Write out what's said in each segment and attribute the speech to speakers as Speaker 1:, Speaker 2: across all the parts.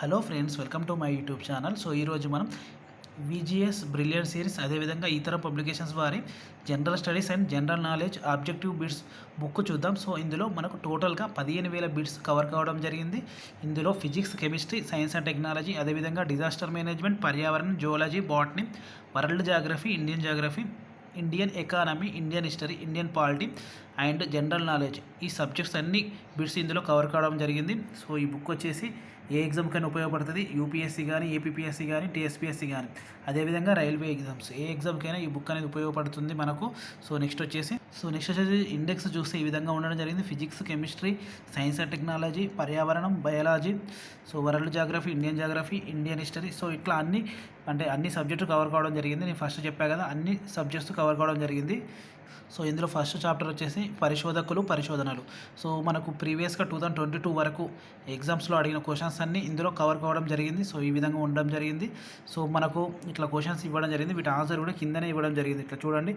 Speaker 1: Hello friends welcome to my YouTube channel. So ఈరోజు మనం VGS brilliant series అదేవిధంగా ఇతర పబ్లికేషన్స్ వారి general studies and general knowledge objective bits book చూద్దాం. So ఇందులో మనకు టోటల్గా పదిహేను వేల బిట్స్ కవర్ కావడం జరిగింది. ఇందులో physics chemistry science and technology అదేవిధంగా డిజాస్టర్ మేనేజ్మెంట్ పర్యావరణం zoology botany world geography Indian geography Indian economy Indian history Indian polity and general knowledge. ఈ సబ్జెక్ట్స్ అన్ని బిట్స్ ఇందులో కవర్ కావడం జరిగింది. సో ఈ బుక్ వచ్చేసి ఏ ఎగ్జామ్కైనా ఉపయోగపడుతుంది. యూపీఎస్సీ కానీ ఏపీపీఎస్సీ కానీ టీఎస్పీఎస్సీ కానీ అదేవిధంగా రైల్వే ఎగ్జామ్స్. ఏ ఎగ్జామ్కైనా ఈ బుక్ అనేది ఉపయోగపడుతుంది మనకు. సో నెక్స్ట్ వచ్చేసి సో నెక్స్ట్ వచ్చేసి ఇండెక్స్ చూస్తే ఈ విధంగా ఉండడం జరిగింది. Physics chemistry science and technology పర్యావరణం biology so world geography Indian geography Indian history. So ఇట్లా అన్ని అంటే అన్ని సబ్జెక్టు కవర్ కావడం జరిగింది. నేను ఫస్ట్ చెప్పా కదా అన్ని సబ్జెక్ట్స్ కవర్ కావడం జరిగింది. సో ఇందులో ఫస్ట్ చాప్టర్ వచ్చేసి పరిశోధకులు పరిశోధనలు. సో మనకు ప్రీవియస్గా టూ థౌజండ్ ట్వంటీ టూ వరకు ఎగ్జామ్స్లో అడిగిన క్వశ్చన్స్ అన్నీ ఇందులో కవర్ కావడం జరిగింది. సో ఈ విధంగా ఉండడం జరిగింది. సో మనకు ఇట్లా క్వశ్చన్స్ ఇవ్వడం జరిగింది. వీటి ఆన్సర్ కూడా కిందనే ఇవ్వడం జరిగింది. ఇట్లా చూడండి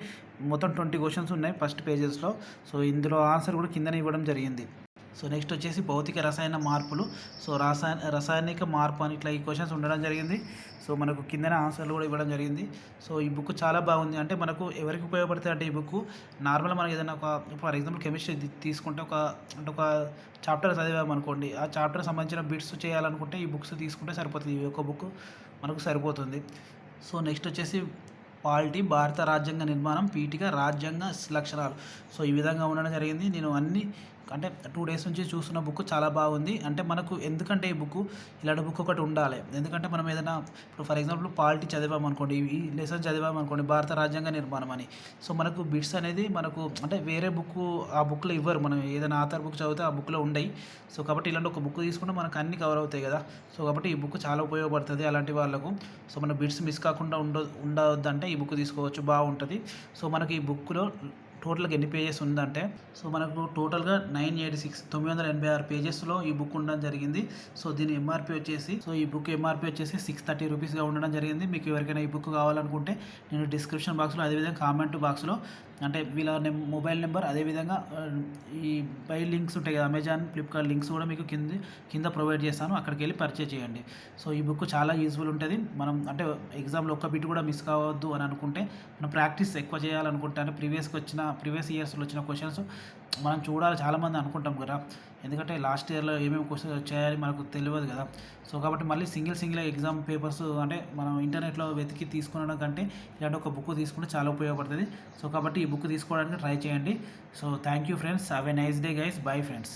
Speaker 1: మొత్తం ట్వంటీ క్వశ్చన్స్ ఉన్నాయి ఫస్ట్ పేజెస్లో. సో ఇందులో ఆన్సర్ కూడా కిందనే ఇవ్వడం జరిగింది. సో నెక్స్ట్ వచ్చేసి భౌతిక రసాయన మార్పులు. సో రసాయన రసాయనిక మార్పు అని ఇట్లా ఈ క్వశ్చన్స్ ఉండడం జరిగింది. సో మనకు కిందనే ఆన్సర్లు కూడా ఇవ్వడం జరిగింది. సో ఈ బుక్ చాలా బాగుంది. అంటే మనకు ఎవరికి ఉపయోగపడుతుంది అంటే ఈ బుక్ నార్మల్ మనకి ఏదైనా ఒక ఫర్ ఎగ్జాంపుల్ కెమిస్ట్రీ తీసుకుంటే ఒక అంటే ఒక చాప్టర్ చదివామనుకోండి ఆ చాప్టర్ సంబంధించిన బిట్స్ చేయాలనుకుంటే ఈ బుక్స్ తీసుకుంటే సరిపోతుంది. ఈ యొక్క బుక్ మనకు సరిపోతుంది. సో నెక్స్ట్ వచ్చేసి పాలిటీ భారత రాజ్యాంగ నిర్మాణం పీఠిక రాజ్యాంగ లక్షణాలు. సో ఈ విధంగా ఉండడం జరిగింది. నేను అన్ని అంటే టూ డేస్ నుంచి చూస్తున్న బుక్ చాలా బాగుంది. అంటే మనకు ఎందుకంటే ఈ బుక్ ఇలాంటి బుక్ ఒకటి ఉండాలి. ఎందుకంటే మనం ఏదైనా ఇప్పుడు ఫర్ ఎగ్జాంపుల్ పాలిటీ చదివామనుకోండి ఈ లెసన్ చదివామనుకోండి భారత రాజ్యాంగ నిర్మాణం అని. సో మనకు బిట్స్ అనేది మనకు అంటే వేరే బుక్ ఆ బుక్లో ఇవ్వరు. మనం ఏదైనా ఆథర్ బుక్ చదివితే ఆ బుక్లో ఉండయి. సో కాబట్టి ఇలాంటి ఒక బుక్ తీసుకుంటే మనకు అన్ని కవర్ అవుతాయి కదా. సో కాబట్టి ఈ బుక్ చాలా ఉపయోగపడుతుంది అలాంటి వాళ్ళకు. సో మన బిట్స్ మిస్ కాకుండా ఉండ ఉండవద్దంటే ఈ బుక్ తీసుకోవచ్చు. బాగుంటుంది. సో మనకి ఈ బుక్లో టోటల్గా ఎన్ని పేజెస్ ఉందంటే సో మనకు టోటల్గా నైన్ ఎయిటీ సిక్స్ తొమ్మిది వందల ఎనభై ఆరు పేజెస్లో ఈ బుక్ ఉండడం జరిగింది. సో దీని ఎంఆర్పి వచ్చేసి సో ఈ బుక్ ఎంఆర్పి వచ్చేసి సిక్స్ థర్టీ రూపీస్గా ఉండడం జరిగింది. మీకు ఎవరికైనా ఈ బుక్ కావాలనుకుంటే నేను డిస్క్రిప్షన్ బాక్స్లో అదేవిధంగా కామెంట్ బాక్స్లో అంటే వీళ్ళ మొబైల్ నెంబర్ అదేవిధంగా ఈ బై లింక్స్ ఉంటాయి కదా అమెజాన్ ఫ్లిప్కార్ట్ లింక్స్ కూడా మీకు కింద కింద ప్రొవైడ్ చేస్తాను. అక్కడికి వెళ్ళి పర్చేజ్ చేయండి. సో ఈ బుక్ చాలా యూజ్ఫుల్ ఉంటుంది. మనం అంటే ఎగ్జామ్లో ఒక్క బిట్ కూడా మిస్ కావద్దు అని అనుకుంటే మనం ప్రాక్టీస్ ఎక్కువ చేయాలనుకుంటే అంటే ప్రీవియస్కి వచ్చిన ప్రీవియస్ ఇయర్స్లో వచ్చిన క్వశ్చన్స్ మనం చూడాలి చాలామంది అనుకుంటాం కదా. ఎందుకంటే లాస్ట్ ఇయర్లో ఏమేమి క్వశ్చన్స్ వచ్చాయని మనకు తెలియదు కదా. సో కాబట్టి మళ్ళీ సింగిల్ సింగిల్ ఎగ్జామ్ పేపర్స్ అంటే మనం ఇంటర్నెట్లో వెతికి తీసుకునడం కంటే ఇలాంటి ఒక బుక్ తీసుకుంటే చాలా ఉపయోగపడుతుంది. సో కాబట్టి ఈ బుక్ తీసుకోవడానికి ట్రై చేయండి. So thank you friends. Have a nice day guys bye friends